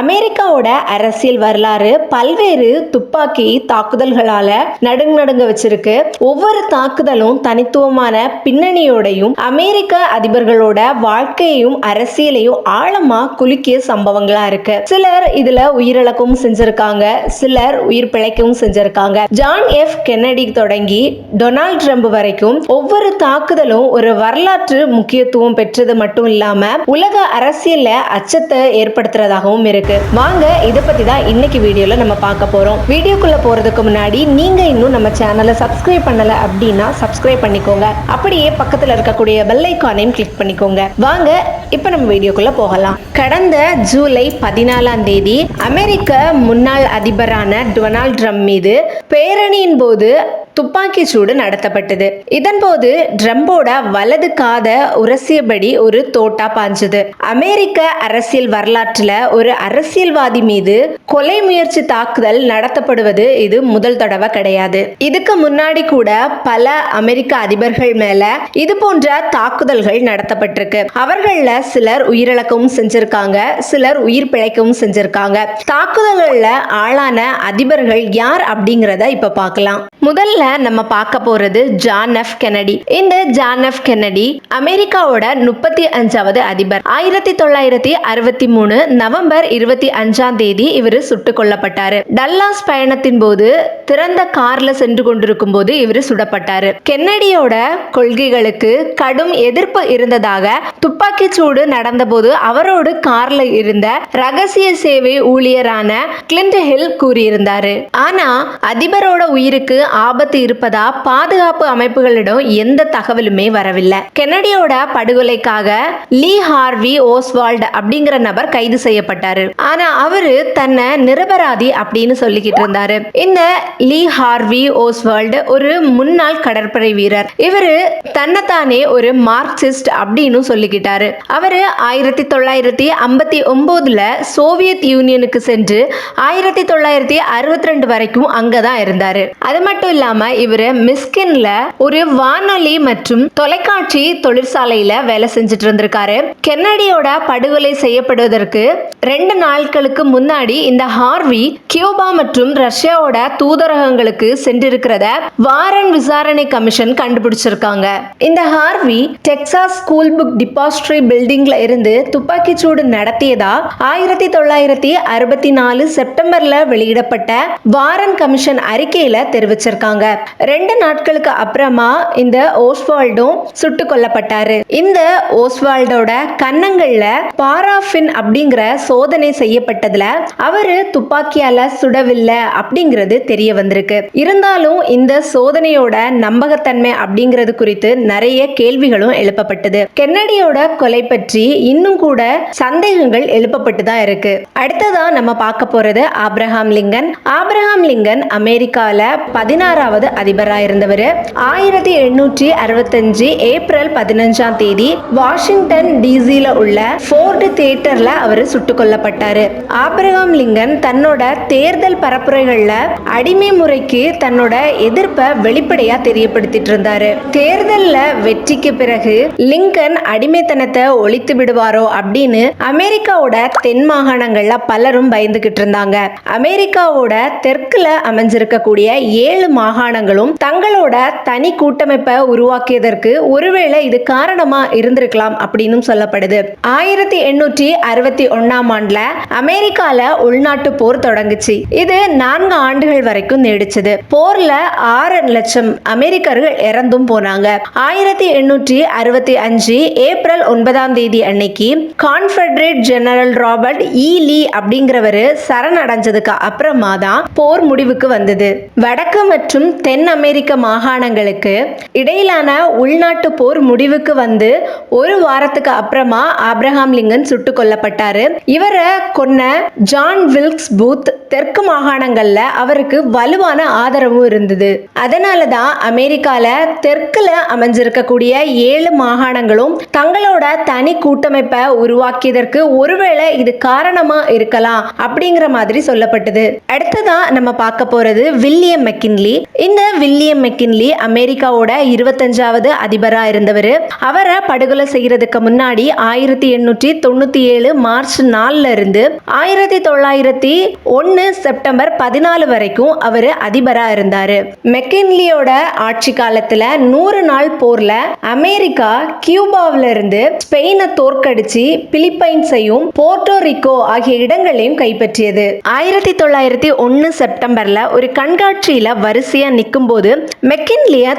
அமெரிக்காவோட அரசியல் வரலாறு பல்வேறு துப்பாக்கி தாக்குதல்களால நடுங்க நடுங்க வச்சிருக்கு. ஒவ்வொரு தாக்குதலும் தனித்துவமான பின்னணியோடையும் அமெரிக்க அதிபர்களோட வாழ்க்கையையும் அரசியலையும் ஆழமா குலுக்கிய சம்பவங்களா இருக்கு. சிலர் இதுல உயிரிழக்கவும் செஞ்சிருக்காங்க சிலர் உயிர் பிழைக்கவும் செஞ்சிருக்காங்க. John F. கென்னடி தொடங்கி டொனால்ட் ட்ரம்ப் வரைக்கும் ஒவ்வொரு தாக்குதலும் ஒரு வரலாற்று முக்கியத்துவம் பெற்றது மட்டும் இல்லாம உலக அரசியல்ல அச்சத்தை ஏற்படுத்துறதாகவும் இருக்கு. வாங்க இதை பத்தி தான் இன்னைக்கு வீடியோல நம்ம பார்க்க போறோம். வீடியோக்குள்ள போறதுக்கு முன்னாடி நீங்க இன்னும் நம்ம சேனலை சப்ஸ்கிரைப் பண்ணல அப்படின்னா சப்ஸ்கிரைப் பண்ணிக்கோங்க. அப்படியே பக்கத்துல இருக்கக்கூடிய பெல் ஐக்கானையும் கிளிக் பண்ணிக்கோங்க. வாங்க இப்போ நம்ம வீடியோக்குள்ள போகலாம். கடந்த ஜூலை பதினாலாம் தேதி அமெரிக்க முன்னாள் அதிபரான டொனால்ட் ட்ரம்ப் மீது பேரணியின் போது துப்பாக்கி சூடு நடத்தப்பட்டது. இதன்போது ட்ரம்போட வலது காத உரசியபடி ஒரு தோட்டா பாஞ்சது அமெரிக்க அரசியல் வரலாற்றுல ஒரு அரசியல்வாதி மீது கொலை முயற்சி தாக்குதல் நடத்தப்படுவது இது முதல் தடவை கிடையாது. இதுக்கு முன்னாடி கூட பல அமெரிக்க அதிபர்கள் மேல இது போன்ற தாக்குதல்கள் நடத்தப்பட்டிருக்கு. அவர்கள சிலர் உயிரிழக்கவும் செஞ்சிருக்காங்க சிலர் உயிர் பிழைக்கவும் செஞ்சிருக்காங்க. தாக்குதல்கள்ல ஆளான அதிபர்கள் யார் அப்படிங்கிறத இப்ப பார்க்கலாம். முதல்ல நம்ம பார்க்க போறது ஜான் எஃப் கென்னடி. இந்த ஜான் எஃப் கென்னடி அமெரிக்காவோட முப்பத்தி அஞ்சாவது அதிபர். ஆயிரத்தி தொள்ளாயிரத்தி அறுபத்தி மூணு நவம்பர் இருபத்தி அஞ்சாம் தேதி இவர் சுட்டுக் கொல்லப்பட்டாரு. டல்லாஸ் பயணத்தின் போது திறந்த கார்ல சென்று கொண்டிருக்கும் போது இவர் சுடப்பட்டாரு. கென்னடியோட கொள்கைகளுக்கு கடும் எதிர்ப்பு இருந்ததாக துப்பாக்கி சூடு நடந்தபோது அவரோடு கார்ல இருந்த ரகசிய சேவை ஊழியரான கிளின்ட் ஹில் கூறியிருந்தாரு. ஆனா அதிபரோட உயிருக்கு ஆபத்து இருப்பதா பாதுகாப்பு அமைப்புகளிடம் எந்த தகவலுமே வரவில்லை. கென்னடியோட படுகொலைக்காக லீ ஹார்வி ஓஸ்வால்ட் அப்படிங்கிற நபர் கைது செய்யப்பட்டாரு. ஆனா அவரு தன்னை நிரபராதி அப்படின்னு சொல்லிக்கிட்டு இருந்தாரு. இந்த லீ ஹார்வி ஓஸ்வால்டு ஒரு முன்னாள் கடற்படை வீரர். இவரு தன்னைத்தானே ஒரு மார்க்சிஸ்ட் அப்படின்னு சொல்லிக்கிட்டாரு. அவரு ஆயிரத்தி தொள்ளாயிரத்தி ஐம்பத்தி ஒன்பதுல சோவியத் யூனியனுக்கு சென்று ஆயிரத்தி தொள்ளாயிரத்தி அறுபத்தி ரெண்டு வரைக்கும் அங்கதான் இருந்தாரு. அது மட்டும் இல்லாம இவரு மிஸ்கின்ல ஒரு வானொலி மற்றும் தொலைக்காட்சி தொழிற்சாலையில வேலை செஞ்சுட்டு இருந்திருக்காரு. கென்னடியோட படுகொலை செய்யப்படுவதற்கு ரெண்டு நாட்களுக்கு முன்னாடி இந்த ஹார்வி கியூபா மற்றும் ரஷ்யாவோட தூதரகங்களுக்கு சென்றிருக்கிறத வாரன் விசாரணை கமிஷன் கண்டுபிடிச்சிருக்காங்க. இந்த Harvey Texas school book depository பில்டிங்ல இருந்து துப்பாக்கி சூடு நடத்தியதா ஆயிரத்தி தொள்ளாயிரத்தி அறுபத்தி நாலு செப்டம்பர்ல வெளியிடப்பட்ட வாரன் கமிஷன் அறிக்கையில தெரிவிச்சிருக்காங்க. ரெண்டு நாட்களுக்கு அப்புறமா இந்த ஓஸ்வால்டும் சுட்டு கொல்லப்பட்டாரு. இந்த ஓஸ்வால்டோட கன்னங்கள்ல பாராஃபின் அப்படிங்கிற சோதனை செய்யப்பட்டதுல அவரு துப்பாக்கியால சுடவில்லை அப்படிங்கிறது தெரிய வந்திருக்கு. இருந்தாலும் இந்த சோதனையோட நம்பகத்தன்மை அப்படிங்கிறது குறித்து நிறைய கேள்விகளும் எழுப்பப்பட்டது. கென்னடியோட கொலை பற்றி இன்னும் கூட சந்தேகங்கள் எழுப்பப்பட்டு தான் இருக்கு. அடுத்ததான் நம்ம பார்க்க போறது ஆப்ரஹாம் லிங்கன். ஆப்ரஹாம் லிங்கன் அமெரிக்கால பதினாறாவது அதிபராக இருந்தவர் ஆயிரத்தி எண்ணூற்றி அறுபத்தஞ்சு ஏப்ரல் பதினஞ்சாம் தேதி வாஷிங்டன் டிசியில உள்ள ஃபோர்டு தியேட்டர்ல அவர் சுட்டுக் கொல்லப்பட்டாரு ஆப்ரஹாம் லிங்கன் தன்னோட தேர்தல் பரப்புரைகள்ல அடிமை முறைக்கு தன்னோட எதிர்ப்பை வெளிப்படையா தெரியப்படுத்திட்டு இருந்தாரு தேர்தல்ல வெற்றிக்கு பிறகு லிங்கன் அடிமைத்தனத்தை ஒழித்து விடுவாரோ அப்படின்னு அமெரிக்காவோட தென் மாகாணங்கள்ல பலரும் பயந்துகிட்டு இருந்தாங்க அமெரிக்காவோட தெற்குல அமைஞ்சிருக்கக்கூடிய ஏழு மாகாண மாகாணங்களும் தங்களோட தனி கூட்டமைப்பை உருவாக்கியதற்கு ஒருவேளை இது காரணமா இருந்திருக்கலாம் அப்படின்னு சொல்லப்படுது. ஆயிரத்தி எண்ணூற்றி அறுபத்தி ஒன்னாம் ஆண்டுல அமெரிக்கால உள்நாட்டு போர் தொடங்குச்சு. இது நான்கு ஆண்டுகள் வரைக்கும் நீடிச்சது. போர்ல ஆறு லட்சம் அமெரிக்கர்கள் இறந்தும் போனாங்க. ஆயிரத்தி எண்ணூற்றி அறுபத்தி அஞ்சு ஏப்ரல் ஒன்பதாம் தேதி அன்னைக்கு Confederate general Robert E Lee அப்படிங்கிறவரு சரணடைஞ்சதுக்கு அப்புறமா தான் போர் முடிவுக்கு வந்தது. வடக்கு மற்றும் தென் அமெரிக்க மாகாணங்களுக்கு இடையிலான உள்நாட்டு போர் முடிவுக்கு வந்து ஒரு வாரத்துக்கு அப்புறமா ஆப்ரஹாம் லிங்கன் சுட்டுக் கொல்லப்பட்டாரு. இவரை கொன்ன ஜான் வில்க்ஸ் பூத் தெற்கு மாகாணங்கள்ல அவருக்கு வலுவான ஆதரவும் இருந்தது. அதனால தான் அமெரிக்கால தெற்குல அமைஞ்சிருக்கக்கூடிய ஏழு மாகாணங்களும் தங்களோட தனி கூட்டமைப்பை உருவாக்கியதற்கு ஒருவேளை இது காரணமா இருக்கலாம் அப்படிங்கிற மாதிரி சொல்லப்பட்டது. அடுத்ததான் நம்ம பார்க்க போறது வில்லியம் மெக்கின்லி. இந்த வில்லியம் மெக்கின்லி அமெரிக்காவோட இருபத்தஞ்சாவது அதிபரா இருந்தவர். அவரை படுகொலை செய்யறதுக்கு முன்னாடி ஆயிரத்தி எண்ணூற்றி தொண்ணூத்தி ஏழு மார்ச் நாலுல இருந்து ஆயிரத்தி தொள்ளாயிரத்தி ஒன்னு செப்டம்பர் பதினாலு வரைக்கும் அவர் அதிபரா இருந்தாரு. மெக்கின்லியோட ஆட்சி காலத்துல நூறு நாள் போர்ல அமெரிக்கா கியூபாவில இருந்து ஸ்பெயினை தோற்கடிச்சு பிலிப்பைன்ஸையும் போர்ட்டோ ரிக்கோ ஆகிய இடங்களையும் கைப்பற்றியது. ஆயிரத்தி தொள்ளாயிரத்தி ஒன்னு செப்டம்பர்ல ஒரு கண்காட்சியில வரிசையா நிற்கும் போது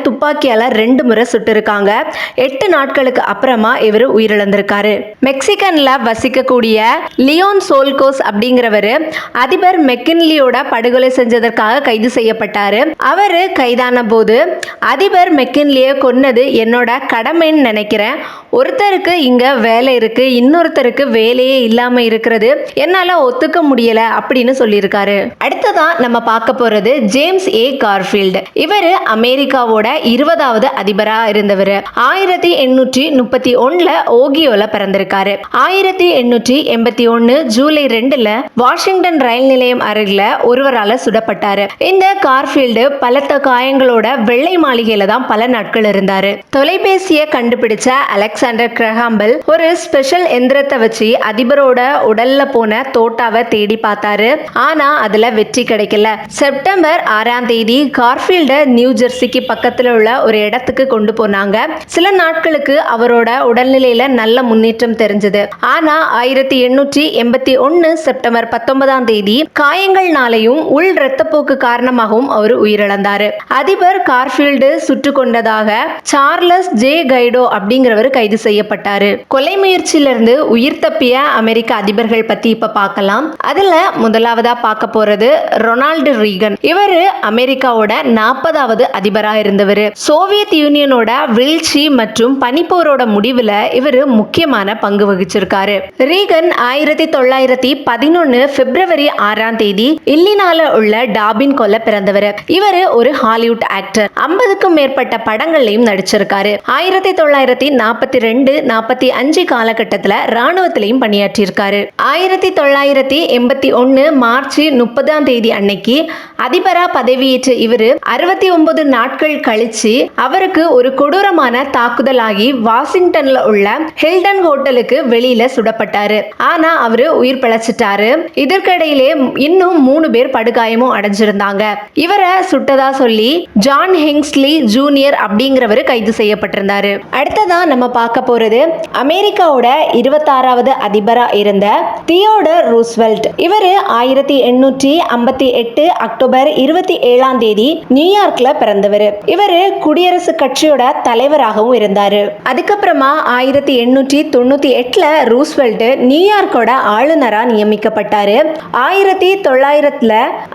துப்பாக்கியால் ரெண்டு முறை சுட்டிருக்காங்க. எட்டு நாட்களுக்கு அப்புறமா இவர் உயிரிழந்திருக்காரு. மெக்சிகனில் வசிக்கக்கூடிய லியோன் சோல்கோஸ் அப்படிங்கிறவர் அதிபர் மெக்கின்லியோட படுகொலை செஞ்சதற்காக கைது செய்யப்பட்டார். அவர் கைதான போது அதிபர் மெக்கின்லியை கொன்னது என்னோட கடமைன்னு நினைக்கிறேன். ஒருத்தருக்கு இங்கே வேலை இருக்கு இன்னொருத்தருக்கு வேலையே இல்லாமல் இருக்கிறது. என்னால் ஒத்துக்க முடியலை அப்படின்னு சொல்லியிருக்காரு. அடுத்ததான் நம்ம பார்க்க போகிறது ஜேம்ஸ் ஏ கார்ஃபீல்டு இவர் அமெரிக்காவோட இருபதாவது அதிபராக இருந்தவர். ஆயிரத்தி எண்ணூற்றி முப்பத்தி ஒண்ணுல ஓகியோல பிறந்திருக்காரு. ஆயிரத்தி எண்ணூற்றி எண்பத்தி ஒன்னு ஜூலை ரெண்டுல வாஷிங்டன் ரயில் நிலையம் அருகில் ஒருவரால சுடப்பட்டாரு. இந்த கார்ஃபீல்டு பலத்த காயங்களோட வெள்ளை மாளிகையில தான் பல நாட்கள் இருந்தாரு. தொலைபேசியை கண்டுபிடிச்ச அலெக்சாண்டர் கிரஹாம்பல் ஒரு ஸ்பெஷல் எந்திரத்தை வச்சு அதிபரோட உடல்ல போன தோட்டாவை தேடி பார்த்தாரு. ஆனா அதுல வெற்றி கிடைக்கல. செப்டம்பர் ஆறாம் தேதி கார் கார்ஃபீல்ட நியூ ஜெர்சிக்கு பக்கத்தில் உள்ள ஒரு இடத்துக்கு கொண்டு போனாங்க. சில நாட்களுக்கு அவரோட உடல்நிலையில நல்ல முன்னேற்றம் தெரிஞ்சது. ஆனா ஆயிரத்தி எண்ணூற்றி எண்பத்தி ஒன்னு செப்டம்பர் பத்தொன்பதாம் தேதி காயங்கள்னாலையும் உள் இரத்தப்போக்கு காரணமாகவும் அவர் உயிரிழந்தாரு. அதிபர் கார்ஃபீல்டு சுட்டு கொண்டதாக சார்லஸ் ஜே கைடோ அப்படிங்கிறவர் கைது செய்யப்பட்டாரு. கொலை முயற்சியிலிருந்து உயிர் தப்பிய அமெரிக்க அதிபர்கள் பத்தி இப்ப பார்க்கலாம். அதுல முதலாவதா பார்க்க போறது ரொனால்டு ரீகன். இவரு அமெரிக்காவோட நாற்பதாவது அதிபரா இருந்தவர். சோவியத் யூனியனோட வீழ்ச்சி மற்றும் பனிப்போரோட முடிவுல இவர் முக்கியமான பங்கு வகிச்சிருக்காரு. ரீகன் ஆயிரத்தி தொள்ளாயிரத்தி பதினொன்னு பிப்ரவரி ஆறாம் தேதி இல்லினால உள்ள டாபின் கொல்ல பிறந்தவர். இவர் ஒரு ஹாலிவுட் ஆக்டர். ஐம்பதுக்கும் மேற்பட்ட படங்கள்லையும் நடிச்சிருக்காரு. ஆயிரத்தி தொள்ளாயிரத்தி நாற்பத்தி ரெண்டு நாற்பத்தி அஞ்சு காலகட்டத்தில் ராணுவத்திலையும் பணியாற்றியிருக்காரு. ஆயிரத்தி தொள்ளாயிரத்தி எண்பத்தி ஒன்று மார்ச் முப்பதாம் தேதி அன்னைக்கு அதிபரா பதவியேற்ற இவர் அறுபத்தி ஒன்பது நாட்கள் கழிச்சு அவருக்கு ஒரு கொடூரமான தாக்குதல் ஆகி வாஷிங்டன்ல உள்ள ஹில்டன் ஹோட்டலுக்கு வெளியில சுடப்பட்டாரு. ஆனா அவரு உயிர் பிழைச்சிட்டாரு. இதற்கிடையிலே இன்னும் மூணு பேர் படுகாயமும் அடைஞ்சிருந்தாங்க. இவரை சுட்டதா சொல்லி ஜான் ஹிங்ஸ்லி ஜூனியர் அப்படிங்கிறவர் கைது செய்யப்பட்டிருந்தாரு. அடுத்ததா நம்ம பார்க்க போறது அமெரிக்காவோட இருபத்தாறாவது அதிபரா இருந்த தியோடர் ரூஸ்வெல்ட். இவர் ஆயிரத்தி எண்ணூற்றி ஐம்பத்தி எட்டு அக்டோபர் இருபத்தி ஏழாம் தேதி நியூயார்க்ல பிறந்தவர். இவர் குடியரசுக் கட்சியோட தலைவராகவும் இருந்தார். அதுக்கப்புறமா ஆயிரத்தி எண்ணூற்றி தொண்ணூத்தி எட்டுல ரூஸ்வெல்ட் நியூயார்க்கோட ஆளுநரா நியமிக்கப்பட்டார். ஆயிரத்தி தொள்ளாயிரத்துல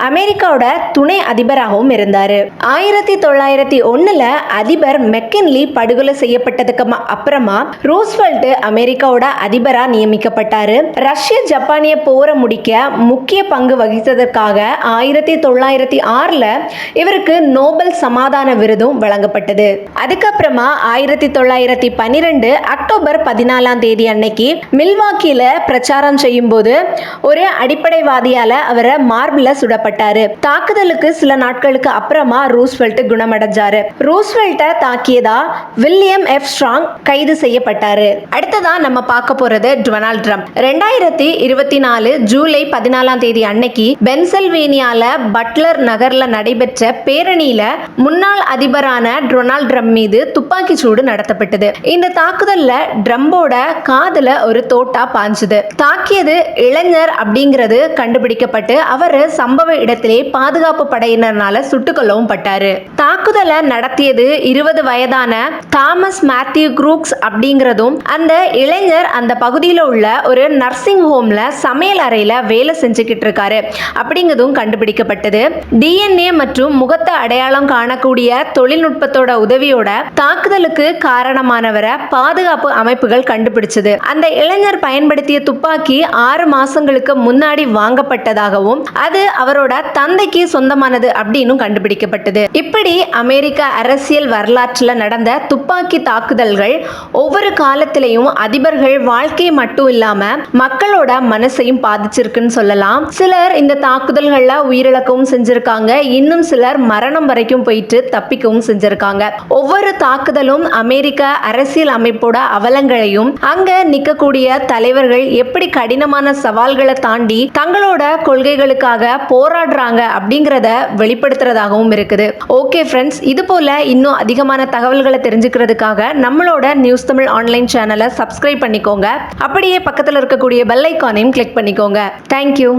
அமெரிக்காவோட துணை அதிபராகவும் இருந்தார். ஆயிரத்தி தொள்ளாயிரத்தி ஒண்ணுல அதிபர் மெக்கின்லி படுகொலை செய்யப்பட்டதுக்கு அப்புறமா ரூஸ்வெல்ட் அமெரிக்காவோட அதிபரா நியமிக்கப்பட்டார். ரஷ்ய ஜப்பானிய போரை முடிக்க முக்கிய பங்கு வகித்ததற்காக ஆயிரத்தி தொள்ளாயிரத்தி ஆறுல இவருக்கு நோபல் சமாதான விருதும் வழங்கப்பட்டது. அதுக்கப்புறமா ஆயிரத்தி தொள்ளாயிரத்தி பன்னிரெண்டு அக்டோபர் பதினாலாம் தேதி அன்னைக்கு மில்வாக்கியில பிரச்சாரம் செய்யும் போது ஒரு அடிப்படைவாதியால அவரை மார்பில் சுடப்பட்டாரு. தாக்குதலுக்கு சில நாட்களுக்கு அப்புறமா ரூஸ்வெல்ட் குணமடைஞ்சாரு. ரூஸ்வெல்ட்டை தாக்கியதா வில்லியம் எஃப். ஸ்ட்ராங் கைது செய்யப்பட்டாரு. அடுத்ததா நம்ம பார்க்க போறது டொனால்ட் ட்ரம்ப். ரெண்டாயிரத்தி இருபத்தி நாலு ஜூலை பதினாலாம் தேதி அன்னைக்கு பென்சல்வேனியால பட்லர் நகர்ல நடைபெற்ற பேரணியில முன்னாள் அதிபரான டொனால்ட் ட்ரம்ப் மீது துப்பாக்கி சூடு நடத்தப்பட்டது. இந்த தாக்குதல்ல ட்ரம்போட காதுல ஒரு தோட்டா பாஞ்சுது. தாக்கியது இளைஞர் அப்படிங்கிறது கண்டுபிடிக்கப்பட்டு அவர் சம்பவ இடத்திலே பாதுகாப்பு படையினரால சுட்டுக்கொல்லவும் பட்டாரு. தாக்குதலை நடத்தியது இருபது வயதான தாமஸ் மேத்யூ குரூக்ஸ் அப்படிங்கிறதும் அந்த இளைஞர் அந்த பகுதியில் உள்ள ஒரு நர்சிங் ஹோம்ல சமையல் அறையில வேலை செஞ்சுக்கிட்டு இருக்காரு. அப்படிங்கிறதும் கண்டுபிடிக்கப்பட்டது. டிஎன்ஏ மற்றும் முக முகத்தை அடையாளம் காணக்கூடிய தொழில்நுட்பத்தோட உதவியோட தாக்குதலுக்கு காரணமானவரை பாதுகாப்பு அமைப்புகள் கண்டுபிடிச்சது. அந்த இளைஞர் பயன்படுத்திய துப்பாக்கி ஆறு மாசங்களுக்கு முன்னாடி வாங்கப்பட்டதாகவும் அது அவரோட தந்தைக்கு சொந்தமானது அப்படின்னு கண்டுபிடிக்கப்பட்டது. இப்படி அமெரிக்க அரசியல் வரலாற்றில் நடந்த துப்பாக்கி தாக்குதல்கள் ஒவ்வொரு காலத்திலையும் அதிபர்கள் வாழ்க்கை மட்டும் இல்லாம மக்களோட மனசையும் பாதிச்சிருக்குன்னு சொல்லலாம். சிலர் இந்த தாக்குதல்கள்ல உயிரிழக்கவும் செஞ்சிருக்காங்க. இன்னும் சிலர் சிலர் மரணம் வரைக்கும் போயிட்டு தப்பிக்கவும் செஞ்சிருக்காங்க. ஒவ்வொரு தாக்குதலும் அமெரிக்க அரசியல் அமைப்போட அவலங்களையும் அங்க நிக்கக்கூடிய தலைவர்கள் எப்படி கடினமான சவால்களை தாண்டி தங்களோட கொள்கைகளுக்காக போராடுறாங்க அப்படிங்கிறத வெளிப்படுத்துறதாகவும் இருக்குது. ஓகே ஃப்ரெண்ட்ஸ் இது போல இன்னும் அதிகமான தகவல்களை தெரிஞ்சுக்கிறதுக்காக நம்மளோட நியூஸ் தமிழ் ஆன்லைன் சேனலை சப்ஸ்கிரைப் பண்ணிக்கோங்க. அப்படியே பக்கத்தில் இருக்கக்கூடிய பெல் ஐக்கானையும் கிளிக் பண்ணிக்கோங்க. தேங்க்யூ